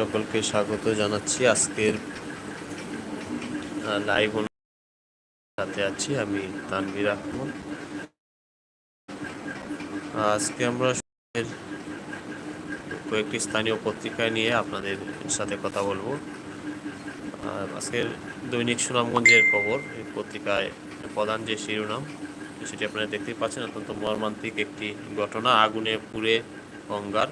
সকলকে স্বাগত জানাচ্ছি। আজকের লাইভ সাথে আছি আমি তানভীর আহমদ। আজকে আমরা কয়েকটি স্থানীয় পত্রিকায় নিয়ে আপনাদের সাথে কথা বলব। আজকের দৈনিক সুনামগঞ্জের খবর, এই পত্রিকায় প্রধান যে শিরোনাম, সেটি আপনারা দেখতেই পাচ্ছেন, অত্যন্ত মর্মান্তিক একটি ঘটনা, আগুনে পুড়ে অঙ্গার।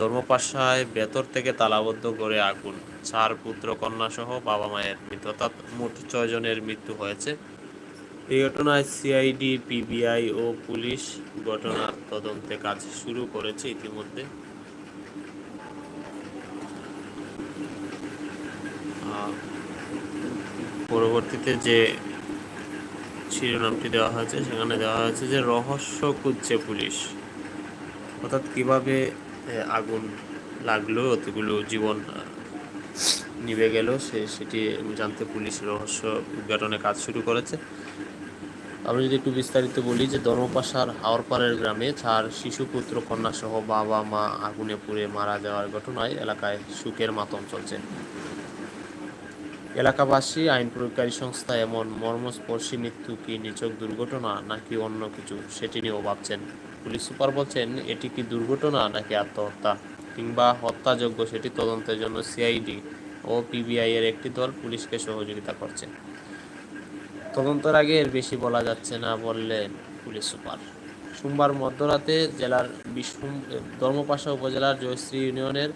ধর্মপাশায় ভেতর থেকে তালাবদ্ধ করে আগুন, চার পুত্র কন্যা সহ বাবা মায়ের মৃত্যু অর্থাৎ মোট ছয় জনের মৃত্যু হয়েছে। এই ঘটনায় সিআইডি পিবিআই ও পুলিশ ঘটনা তদন্তে কাজ শুরু করেছে ইতিমধ্যে। পরবর্তীতে যে শিরোনামটি দেওয়া হয়েছে, সেখানে দেওয়া হয়েছে যে রহস্য খুঁজছে পুলিশ। অর্থাৎ কীভাবে আগুন লাগল, অতগুলো জীবন নিভে গেল। সে, সেটি জানতে পুলিশ রহস্য উদ্ঘাটনে কাজ শুরু করেছে। আমি যদি একটু বিস্তারিত বলি যে ধর্মপাশার হাওরপাড়ের গ্রামে চার শিশু পুত্র, কন্যা সহ বাবা, মা আগুনে পুড়ে মারা যাওয়ার ঘটনায় এলাকায় সুখের মাতম চলছে। এলাকাবাসী, আইন প্রয়োগকারী সংস্থা এমন মর্মস্পর্শী মৃত্যু কি নিচক দুর্ঘটনা নাকি অন্য কিছু, সেটি নিয়েও ভাবছেন। পুলিশ সুপার বলছেন, এটি কি দুর্ঘটনা নাকি আত্মহত্যা কিংবা হত্যাযোগ্য সেটি তদন্তের জন্য সিআইডি ও পিবিআই এর একটি দল পুলিশকে সহযোগিতা করছে। তদন্তের আগে এর বেশি বলা যাচ্ছে না বললেন পুলিশ সুপার। সোমবার মধ্যরাতে জেলার বিষ্ণু, ধর্মপাশা উপজেলার জয়শ্রী ইউনিয়নের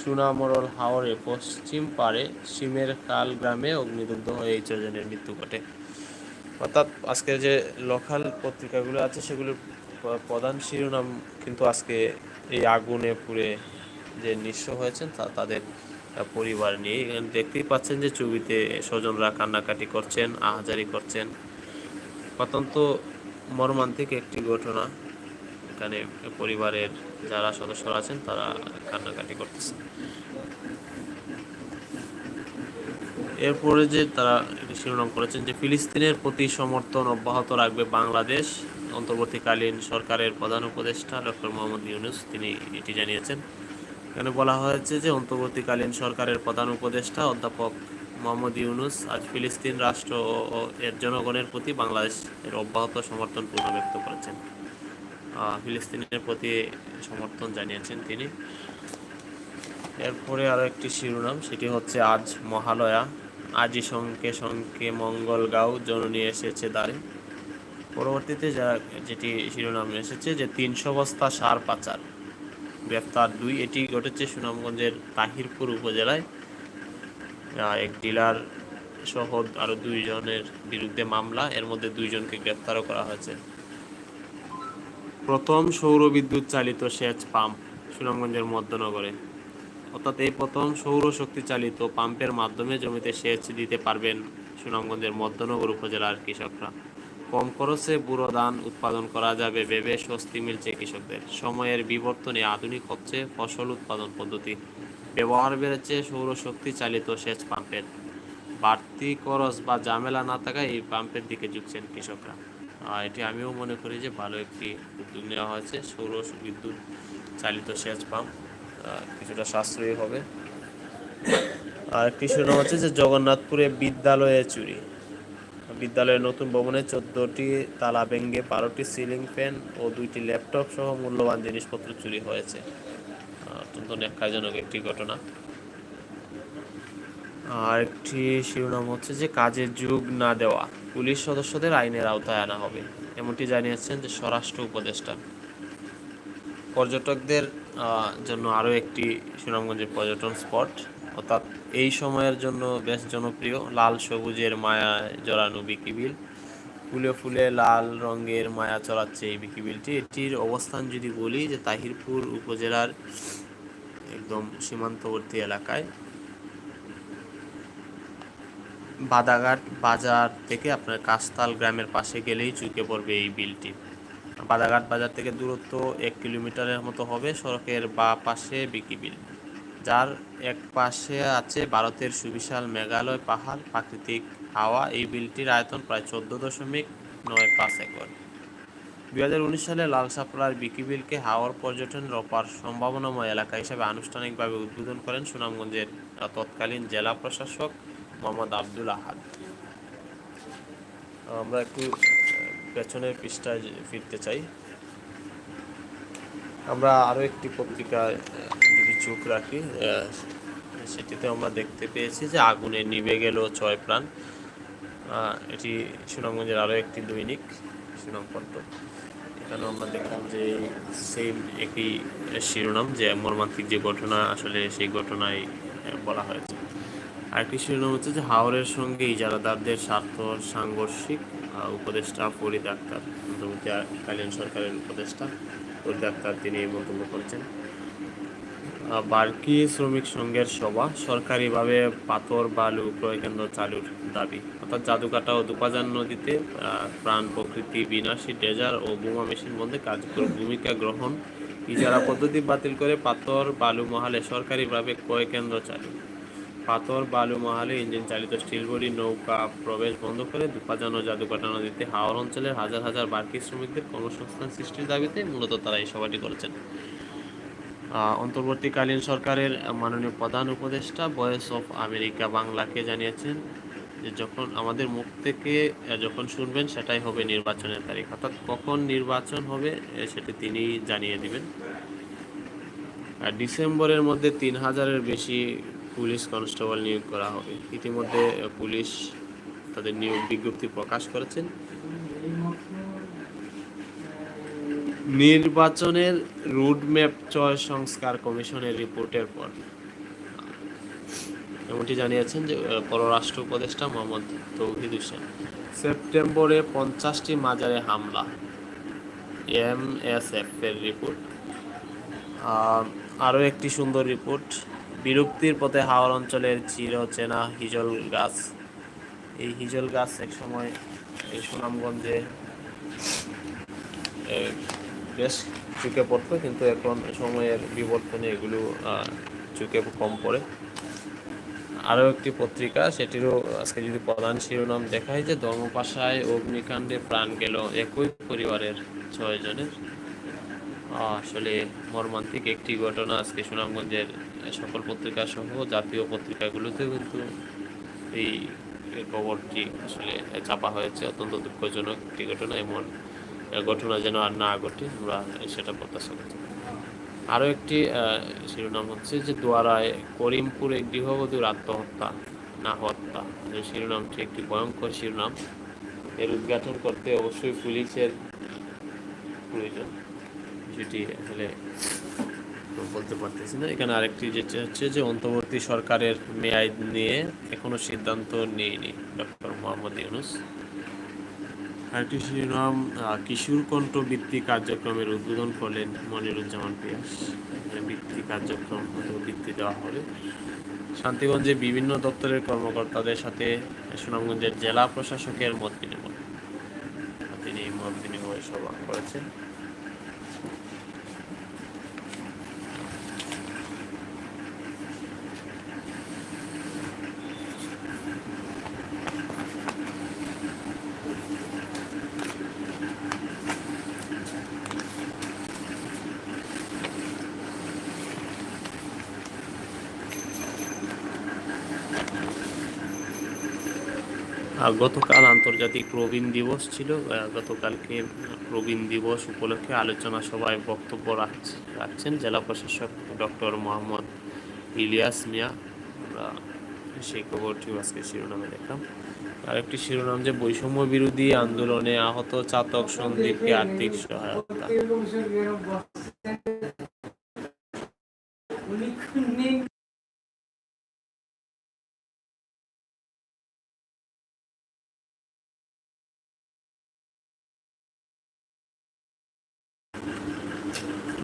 সুনামরল হাওরে পশ্চিম পাড়ে সিমের খাল গ্রামে অগ্নিদগ্ধ হয়ে এই ছজনের মৃত্যু ঘটে। অর্থাৎ আজকের যে লোকাল পত্রিকাগুলো আছে সেগুলোর প্রধান শিরোনাম কিন্তু আজকে এই আগুনে পুড়ে যে নিঃস্ব হয়েছেন তা তাদের পরিবার নিয়ে। এখানে দেখতেই পাচ্ছেন যে ছবিতে স্বজনরা কান্নাকাটি করছেন, আহাজারি করছেন। অত্যন্ত মর্মান্তিক একটি ঘটনা। এখানে পরিবারের যারা সদস্যরা আছেন তারা কান্নাকাটি করতেছে এরপরে যে তারা একটি শিরোনাম করেছেন যে ফিলিস্তিনের প্রতি সমর্থন অব্যাহত রাখবে বাংলাদেশ। অন্তর্বর্তীকালীন সরকারের প্রধান উপদেষ্টা ডক্টর মোহাম্মদ ইউনুস, তিনি এটি জানিয়েছেন। এখানে বলা হয়েছে যে, অন্তর্বর্তীকালীন সরকারের প্রধান উপদেষ্টা অধ্যাপক মোহাম্মদ ইউনুস আজ ফিলিস্তিন রাষ্ট্র ও- এর জনগণের প্রতি বাংলাদেশের অব্যাহত সমর্থন পূর্ণ ব্যক্ত করেছেন। ফিলিস্তিনের প্রতি সমর্থন জানিয়েছেন তিনি। এরপরে আরও একটি শিরোনাম, সেটি হচ্ছে, আজ মহালয়া। আজই শঙ্কে শঙ্কে মঙ্গলগাঁও, জননী এসেছে দ্বারে পরবর্তীতে যা যেটি শিরোনাম এসেছে যে তিনশো বস্তা সার পাচার, গ্রেফতার দুই, এটি ঘটেছে সুনামগঞ্জের তাহিরপুর উপজেলায়। এক ডিলার সহ আরও দুইজনের বিরুদ্ধে মামলা, এর মধ্যে দুইজনকে গ্রেফতারও করা হয়েছে। প্রথম সৌর বিদ্যুৎ চালিত সেচ পাম্প সুনামগঞ্জের মধ্যনগরে। অর্থাৎ এই প্রথম সৌরশক্তি চালিত পাম্পের মাধ্যমে জমিতে সেচ দিতে পারবেন সুনামগঞ্জের মধ্যনগর উপজেলার কৃষকরা। কম খরচে বুড়ো ধান উৎপাদন করা যাবে ভেবে স্বস্তি মিলছে কৃষকদের। সময়ের বিবর্তনে আধুনিক হচ্ছে ফসল উৎপাদন পদ্ধতি। ব্যবহার বেড়েছে সৌরশক্তি চালিত সেচ পাম্পের। বাড়তি খরচ বা ঝামেলা না থাকায় এই পাম্পের দিকে ঝুঁকছেন কৃষকরা। এটি আমিও মনে করি যে ভালো একটি উদ্যোগ নেওয়া হয়েছে, সৌর বিদ্যুৎ চালিত সেচ পাম্প। কিছুটা সাশ্রয়ী হবে। আর শিরোনাম হচ্ছে যে জগন্নাথপুরে বিদ্যালয়ে চুরি। বিদ্যালয়ের নতুন ভবনে চোদ্দটি তালা ভেঙ্গে বারোটি সিলিং ফ্যান ও দুইটি ল্যাপটপ সহ মূল্যবান জিনিসপত্র চুরি হয়েছে। অত্যন্ত ন্যাক্কারজনক একটি ঘটনা। আর একটি শিরোনাম হচ্ছে যে কাজের যুগ না দেওয়া, পুলিশ সদস্যদের আইনের আওতায় আনা হবে। এমনটি জানিয়েছেন যে স্বরাষ্ট্র উপদেষ্টা। পর্যটকদের জন্য আরও একটি সুনামগঞ্জের পর্যটন স্পট, অর্থাৎ এই সময়ের জন্য বেশ জনপ্রিয়, লাল সবুজের মায়া জড়ানো বিকিবিল ফুলে ফুলে লাল রঙের মায়া চড়াচ্ছে এই বিকিবিলটি এটির অবস্থান যদি বলি যে তাহিরপুর উপজেলার একদম সীমান্তবর্তী এলাকায়। বাদাঘাট বাজার থেকে আপনার কাস্তাল গ্রামের পাশে গেলেই চুকে পড়বে এই বিলটি। বাদাঘাট বাজার থেকে দূরত্ব এক কিলোমিটারের মতো হবে সড়কের বা পাশে বিকি বিল। যার এক পাশে আছে ভারতের সুবিশাল মেঘালয় পাহাড়, প্রাকৃতিক হাওয়া। এই বিলটির আয়তন প্রায় চোদ্দ দশমিক নয় পাঁচ একর। দু হাজার উনিশ সালে লালসাপড়ার বিকিবিলকে হাওর পর্যটন অপার সম্ভাবনাময় এলাকা হিসেবে আনুষ্ঠানিকভাবে উদ্বোধন করেন সুনামগঞ্জের তৎকালীন জেলা প্রশাসক মোহাম্মদ আব্দুল আহাদ। আমরা একটু পেছনের পৃষ্ঠায় ফিরতে চাই। আমরা আরও একটি পত্রিকায় যদি চোখ রাখি সেটিতে আমরা দেখতে পেয়েছি যে আগুনে নিভে গেল ছয় প্রাণ। এটি সুনামগঞ্জের আরও একটি দৈনিক সুনামপত্র এখানে আমরা দেখলাম যে সেম একই শিরোনাম, যে মর্মান্তিক যে ঘটনা, আসলে সেই ঘটনায় বলা হয়েছে। আরেকটি শিরোনাম হচ্ছে যে হাওরের সঙ্গে ইজারাদারদের স্বার্থ সাংঘর্ষিক উপদেষ্টা ফরিদ আক্তার। অন্তর্বর্তীকালীন সরকারের উপদেষ্টা ফরিদ তিনি এই মন্তব্য করেছেন। বার্কি শ্রমিক সংঘের সভা সরকারিভাবে পাথর বালু ক্রয় কেন্দ্র চালুর দাবি। অর্থাৎ জাদুকাটা ও দুপাজান নদীতে প্রাণ প্রকৃতি বিনাশী ডেজার ও বোমা মেশিন বন্ধে কার্যকর ভূমিকা গ্রহণ, ইজারা পদ্ধতি বাতিল করে পাথর বালু মহালে সরকারিভাবে ক্রয় কেন্দ্র চালু। পাথর, বালু মহালে, ইঞ্জিন চালিত স্টিল বডি, নৌকা প্রবেশ বন্ধ করে দুপাজান জাদুকাটা নদীতে হাওর অঞ্চলের হাজার হাজার বার্কি শ্রমিকদের কর্মসংস্থান সৃষ্টির দাবিতে মূলত তারা এই সভাটি করেছেন। অন্তর্বর্তীকালীন সরকারের মাননীয় প্রধান উপদেষ্টা ভয়েস অফ আমেরিকা বাংলাকে জানিয়েছেন যে যখন আমাদের মুখ থেকে যখন শুনবেন সেটাই হবে নির্বাচনের তারিখ, অর্থাৎ কখন নির্বাচন হবে সেটি তিনি জানিয়ে দিবেন। ডিসেম্বরের মধ্যে তিন হাজারের বেশি পুলিশ কনস্টেবল নিয়োগ করা হবে। ইতিমধ্যে পুলিশ তাদের নিয়োগ বিজ্ঞপ্তি প্রকাশ করেছেন। নির্বাচনের রুটম্যাপ চয় সংস্কার কমিশনের রিপোর্টের পর। এমনটি জানিয়েছেন যে পররাষ্ট্র উপদেষ্টা মোহাম্মদ তৌহিদ হোসেন। সেপ্টেম্বরে পঞ্চাশটি মাজারে হামলা। এমএসএফ এর রিপোর্ট। আরও একটি সুন্দর রিপোর্ট। বিরক্তির পথে হাওড় অঞ্চলের চির চেনা হিজল গাছ। এই হিজল গাছ একসময় এই সুনামগঞ্জে বেশ চুকে পড়তো, কিন্তু এখন সময়ের বিবর্তনে এগুলো চুকে কম পড়ে। আরও একটি পত্রিকা, সেটিরও আজকে যদি প্রধান শিরোনাম দেখায় যে ধর্মপাশায় অগ্নিকাণ্ডে প্রাণ গেল একই পরিবারের ছয়জনের। আসলে মর্মান্তিক একটি ঘটনা আজকে সুনামগঞ্জের সকল পত্রিকা সহ জাতীয় পত্রিকাগুলোতেও কিন্তু এই খবরটি আসলে চাপা হয়েছে। অত্যন্ত দুঃখজনক একটি ঘটনা, এমন ঘটনা যেন আর না ঘটে, আমরা সেটা প্রত্যাশা পারি। আরও একটি শিরোনাম হচ্ছে যে দোয়ারায় করিমপুরে গৃহবধূর আত্মহত্যা, না হত্যা। শিরোনামটি একটি ভয়ঙ্কর শিরোনাম। এর উদ্ঘাটন করতে অবশ্যই পুলিশের প্রয়োজন। যেটি আসলে বলতে পারতেছি না। এখানে আরেকটি যেটা হচ্ছে যে, অন্তর্বর্তী সরকারের মেয়াদ নিয়ে এখনও সিদ্ধান্ত নেয়নি ডক্টর মোহাম্মদ ইউনুস। আরেকটি শিরোনাম কিশোর কণ্ঠ বৃত্তি কার্যক্রমের উদ্বোধন করলেন মনিরুজ্জামান পিয়াস। এখানে বৃত্তি কার্যক্রম বৃত্তি দেওয়া হবে। শান্তিগঞ্জে বিভিন্ন দপ্তরের কর্মকর্তাদের সাথে সুনামগঞ্জের জেলা প্রশাসকের মত বিনিময়। তিনি মত বিনিময় সভা করেছেন। গতকাল আন্তর্জাতিক প্রবীণ দিবস ছিল। গতকালকে প্রবীণ দিবস উপলক্ষে আলোচনা সভায় বক্তব্য রাখছ- রাখছেন জেলা প্রশাসক ডক্টর মোহাম্মদ ইলিয়াস মিয়া। আমরা সেই খবরটিও আজকে শিরোনামে দেখলাম। আরেকটি শিরোনাম যে, বৈষম্য বিরোধী আন্দোলনে আহত চাতক সন্দীপকে আর্থিক সহায়তা।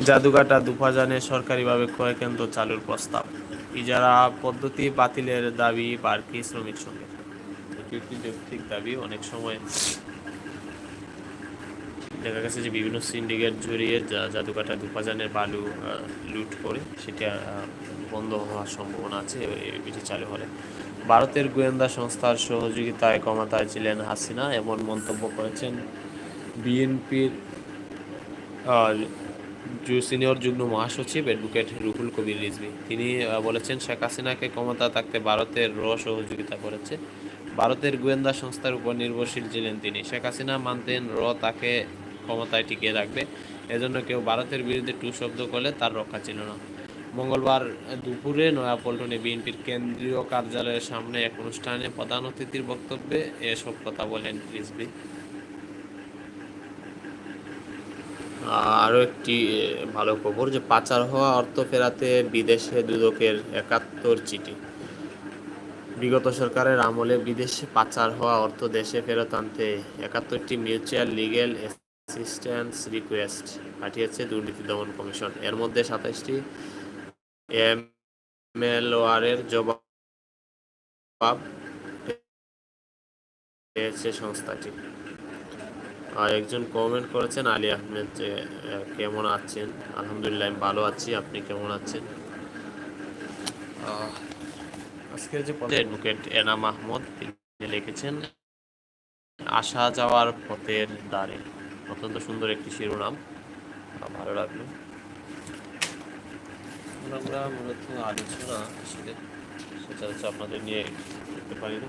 জাদুঘাটা দুফাজানে সরকারিভাবে ক্রয় কেন্দ্র চালুর প্রস্তাব। ইজারা পদ্ধতি বাতিলের দাবি বার্কি শ্রমিক সঙ্গে। এটি দাবি, অনেক সময় দেখা গেছে যে বিভিন্ন সিন্ডিকেট জড়িয়ে জাদুঘাটা দুফাজানের বালু লুট করে সেটা বন্ধ হওয়ার সম্ভাবনা আছে এটি চালু হলে। ভারতের গোয়েন্দা সংস্থার সহযোগিতায় ক্ষমতায় ছিলেন হাসিনা, এমন মন্তব্য করেছেন বিএনপির সিনিয়র যুগ্ম মহাসচিব অ্যাডভোকেট রুহুল কবির রিজভি। তিনি বলেছেন, শেখ হাসিনাকে ক্ষমতা থাকতে ভারতের র সহযোগিতা করেছে। ভারতের গোয়েন্দা সংস্থার উপর নির্ভরশীল ছিলেন তিনি। শেখ হাসিনা মানতেন র তাকে ক্ষমতায় টিকিয়ে রাখবে। এজন্য কেউ ভারতের বিরুদ্ধে টু শব্দ করলে তার রক্ষা ছিল না। মঙ্গলবার দুপুরে নয়াপল্টনে বিএনপির কেন্দ্রীয় কার্যালয়ের সামনে এক অনুষ্ঠানে প্রধান অতিথির বক্তব্যে এসব কথা বলেন রিজভি। আরও একটি ভালো খবর যে পাচার হওয়া অর্থ ফেরাতে বিদেশে দুদকের একাত্তর চিঠি। বিগত সরকারের আমলে বিদেশে পাচার হওয়া অর্থ দেশে ফেরত আনতে একাত্তরটি মিউচুয়াল লিগেল অ্যাসিস্ট্যান্স রিকোয়েস্ট পাঠিয়েছে দুর্নীতি দমন কমিশন। এর মধ্যে সাতাশটি এমএলওয়ারের জবাব পেয়েছে সংস্থাটি। আর একজন কমেন্ট করেছেন আলী আহমেদ যে কেমন আছেন? আলহামদুলিল্লাহ আমি ভালো আছি। আপনি কেমন আছেন? আজকের যে অ্যাডভোকেট এনা মাহমুদ তিনি লিখেছেন আসা যাওয়ার পথের দ্বারে। অত্যন্ত সুন্দর একটি শিরোনাম। ভালো লাগল। আমরা মূলত আলোচনা আসলে সচরাচর আপনাদের নিয়ে করতে পারি না।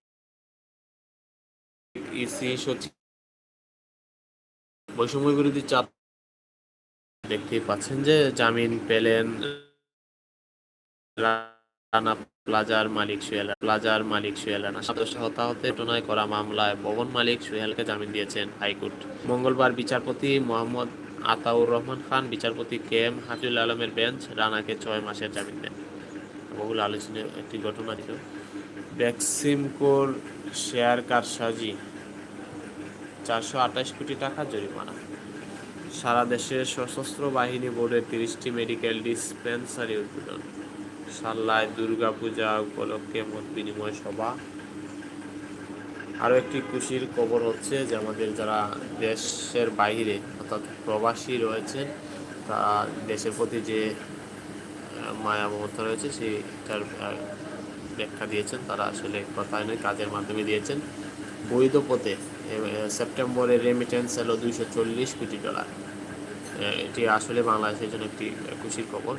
ইসি সচিব বৈষম্য বিরোধী চাপ পাচ্ছেন যে জামিন পেলেন রানা প্লাজার মালিক প্লাজার মালিক রানা। ঘটনায় করা মামলায় ভবন মালিক জামিন দিয়েছেন হাইকোর্ট। মঙ্গলবার বিচারপতি মোহাম্মদ আতাউর রহমান খান, বিচারপতি কে এম হাফিজুল আলমের বেঞ্চ রানাকে ছয় মাসের জামিন দেন। বহুল আলোচনীয় একটি ঘটনা ছিল ভ্যাকসিমকোর শেয়ার কারসাজি চারশো আঠাশ কোটি টাকা জরিমানা। সারা দেশে সশস্ত্র বাহিনী বোর্ডের তিরিশটি মেডিকেল ডিসপেন্সারি উদ্বোধন। সাল্লায় দুর্গাপূজা উপলক্ষে মত বিনিময় সভা। আরও একটি খুশির খবর হচ্ছে যে আমাদের যারা দেশের বাইরে অর্থাৎ প্রবাসী রয়েছেন তারা দেশের প্রতি যে মায়া মমতা রয়েছে সেইটার আহ, ব্যাখ্যা দিয়েছেন। তারা আসলে কথায় নয় কাজের মাধ্যমে দিয়েছেন। বৈধ পথে এ, এ, সেপ্টেম্বরে রেমিটেন্স হলো দুইশো চল্লিশ কোটি ডলার এটি আসলে বাংলাদেশের জন্য একটি খুশির খবর।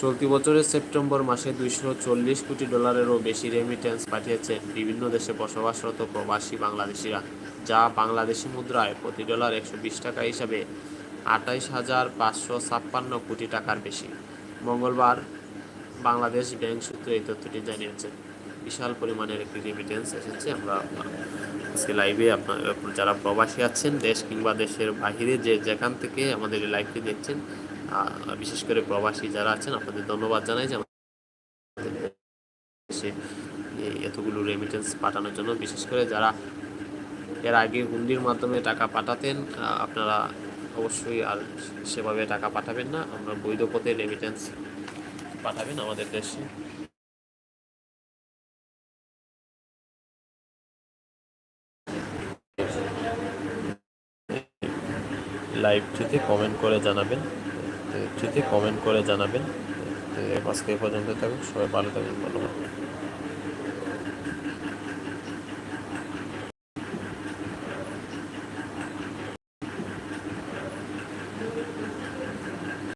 চলতি বছরের সেপ্টেম্বর মাসে দুইশো চল্লিশ কোটি ডলারেরও বেশি রেমিটেন্স পাঠিয়েছেন বিভিন্ন দেশে বসবাসরত প্রবাসী বাংলাদেশিরা যা বাংলাদেশি মুদ্রায় প্রতি ডলার একশো বিশ টাকা হিসাবে আঠাইশ হাজার পাঁচশো ছাপ্পান্ন কোটি টাকার বেশি। মঙ্গলবার বাংলাদেশ ব্যাংক সূত্রে এই তথ্যটি জানিয়েছে। বিশাল পরিমাণের একটি রেমিটেন্স এসেছে। আমরা আজকে লাইভে আপনার, যারা প্রবাসী আছেন, দেশ কিংবা দেশের বাহিরে যে যেখান থেকে আমাদের এই লাইভটি দেখছেন বিশেষ করে প্রবাসী যারা আছেন, আপনাদের ধন্যবাদ জানাই যে দেশে এতগুলো রেমিটেন্স পাঠানোর জন্য। বিশেষ করে যারা এর আগে হুন্ডির মাধ্যমে টাকা পাঠাতেন আপনারা অবশ্যই আর সেভাবে টাকা পাঠাবেন না। আমরা বৈধ পথে রেমিটেন্স পাঠাবেন আমাদের দেশে। লাইভটিতে কমেন্ট করে জানাবেন। থ্রিতে কমেন্ট করে জানাবেন। আজকে পর্যন্ত থাকুন সবাই ভালো থাকবেন ধন্যবাদ।